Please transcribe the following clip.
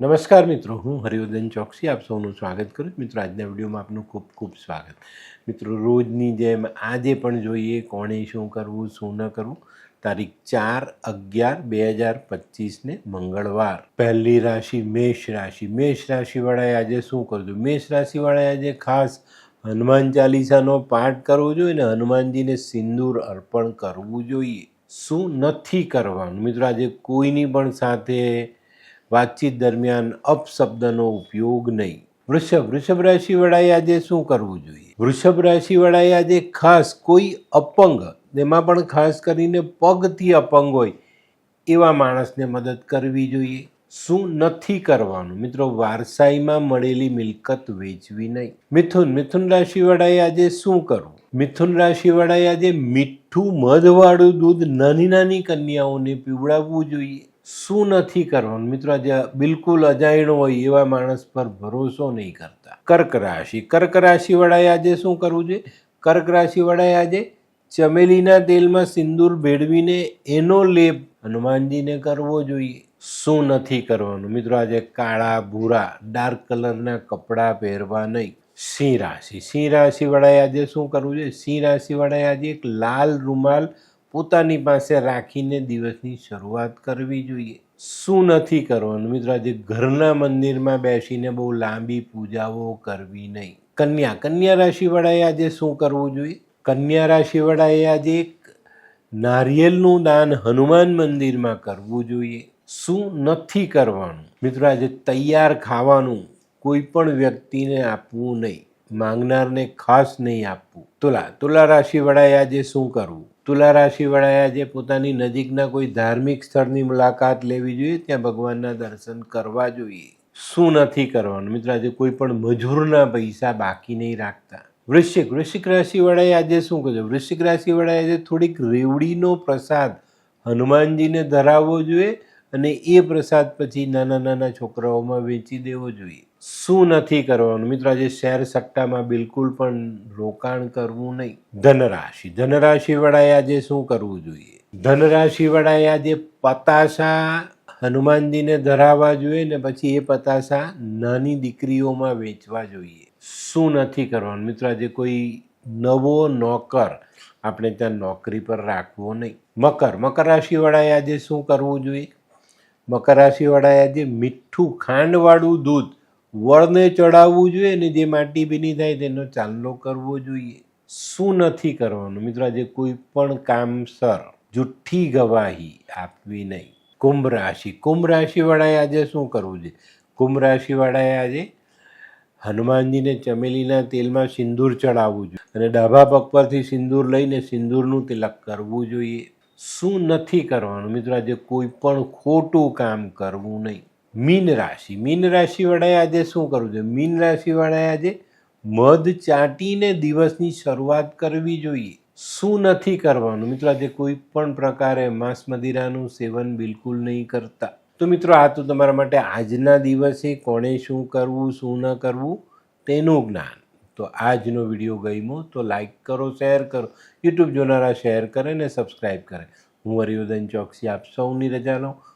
નમસ્કાર મિત્રો, હું હરિવર્ધન ચોકસી, આપ સૌનું સ્વાગત કરું. મિત્રો, આજના વિડીયોમાં આપનું ખૂબ ખૂબ સ્વાગત. મિત્રો, રોજની જેમ આજે પણ જોઈએ કોણે શું કરવું, શું ન કરવું? તારીખ ચાર અગિયાર બે હજાર પચીસને મંગળવાર. પહેલી રાશિ મેષ રાશિ. મેષ રાશિવાળાએ આજે શું કરવું મેષ રાશિવાળાએ આજે ખાસ હનુમાન ચાલીસાનો પાઠ કરવો જોઈએ ને હનુમાનજીને સિંદૂર અર્પણ કરવું જોઈએ. શું નથી કરવાનું? મિત્રો, આજે કોઈની પણ સાથે વાતચીત દરમિયાન અપશબ્દનો ઉપયોગ નહીં. વૃષભ વૃષભ રાશિવાળાએ આજે શું કરવું જોઈએ? વૃષભ રાશિવાળાએ આજે ખાસ કોઈ અપંગ, એમાં પણ ખાસ કરીને પગથી અપંગ હોય, એવા માણસને મદદ કરવી જોઈએ. શું નથી કરવાનું? મિત્રો, વારસાઈમાં મળેલી મિલકત વેચવી નહીં. મિથુન મિથુન રાશિવાળાએ આજે શું કરવું? મિથુન રાશિવાળાએ આજે મીઠું, મધવાળું દૂધ નાની નાની કન્યાઓને પીવડાવવું જોઈએ. શું નથી કરવાનું? મિત્રો, આજે બિલકુલ અજાયણો હોય એવા માણસ પર ભરોસો નહીં કરતા. કર્ક રાશિ. કર્ક રાશિવાળાએ આજે શું કરવું જોઈએ? કર્ક રાશિવાળાએ આજે ચમેલીના તેલમાં સિંદૂર ભેળવીને એનો લેપ હનુમાનજીને કરવો જોઈએ. શું નથી કરવાનું? મિત્રો, આજે કાળા ભૂરા, ડાર્ક કલરના કપડાં પહેરવા નહીં. સિંહ રાશિ. સિંહ રાશિવાળાએ આજે શું કરવું જોઈએ? સિંહ રાશિવાળાએ આજે એક લાલ રૂમાલ પોતાની પાસે રાખીને દિવસની શરૂઆત કરવી જોઈએ. શું નથી કરવાનું? મિત્રો, આજે ઘરના મંદિરમાં બેસીને બહુ લાંબી પૂજાઓ કરવી નહીં. કન્યા કન્યા રાશિવાળાએ આજે શું કરવું જોઈએ? કન્યા રાશિવાળાએ આજે એક નારિયેલનું દાન હનુમાન મંદિરમાં કરવું જોઈએ. શું નથી કરવાનું? મિત્રો, આજે તૈયાર ખાવાનું કોઈ પણ વ્યક્તિને આપવું નહીં. માંગનારને ખાસ નહીં આપવું. તુલા તુલા રાશિવાળાએ આજે શું કરવું? તુલા રાશિવાળાએ આજે પોતાની નજીકના કોઈ ધાર્મિક સ્થળની મુલાકાત લેવી જોઈએ, ત્યાં ભગવાનના દર્શન કરવા જોઈએ. શું નથી કરવાનું? મિત્રો, આજે કોઈ પણ મજૂરના પૈસા બાકી નહીં રાખતા. વૃશ્ચિક વૃશ્ચિક રાશિવાળાએ આજે શું કરવું વૃશ્ચિક રાશિવાળાએ આજે થોડીક રેવડીનો પ્રસાદ હનુમાનજીને ધરાવવો જોઈએ અને એ પ્રસાદ પછી નાના નાના છોકરાઓમાં વેચી દેવો જોઈએ. શું નથી કરવાનું? મિત્રો, આજે શેર સટ્ટામાં બિલકુલ પણ રોકાણ કરવું નહીં. ધનરાશિ. ધનરાશિવાળાએ આજે શું કરવું જોઈએ? ધનરાશિવાળાએ આજે પતાસા હનુમાનજીને ધરાવવા જોઈએ ને પછી એ પતાસા નાની દીકરીઓમાં વેચવા જોઈએ. શું નથી કરવાનું? મિત્રો, આજે કોઈ નવો નોકર આપણે ત્યાં નોકરી પર રાખવો નહીં. મકર. મકર રાશિવાળાએ આજે શું કરવું જોઈએ? મકર રાશિવાળાએ આજે મીઠું ખાંડવાળું દૂધ વળને ચડાવવું જોઈએ અને જે માટી ભીની થાય તેનો ચાંદલો કરવો જોઈએ. શું નથી કરવાનું? મિત્રો, આજે કોઈ પણ કામસર જુઠ્ઠી ગવાહી આપવી નહીં. કુંભ રાશિ. કુંભ રાશિવાળાએ આજે શું કરવું જોઈએ? કુંભ રાશિવાળાએ આજે હનુમાનજીને ચમેલીના તેલમાં સિંદૂર ચડાવવું જોઈએ અને ડાબા પગ પરથી સિંદૂર લઈને સિંદૂરનું તિલક કરવું જોઈએ. શું નથી કરવાનું? મિત્રો, આજે કોઈ પણ ખોટું કામ કરવું નહીં. મીન રાશિ. મીન રાશિવાળાએ આજે શું કરવું જોઈએ? મીન રાશિવાળાએ આજે મધ ચાટીને દિવસની શરૂઆત કરવી જોઈએ. શું નથી કરવાનું? મિત્રો, આજે કોઈ પણ પ્રકારે માંસ મદિરાનું સેવન બિલકુલ નહીં કરતા. તો મિત્રો, આ તો તમારા માટે આજના દિવસે કોણે શું કરવું, શું ન કરવું, તેનું જ્ઞાન. તો આજનો વીડિયો ગમ્યો તો લાઈક કરો, શેર કરો. યુટ્યુબ જોનારા શેર કરે ને સબસ્ક્રાઈબ કરે. હું હરિવર્ધન ચોકસી, આપ સૌની રજા લઉં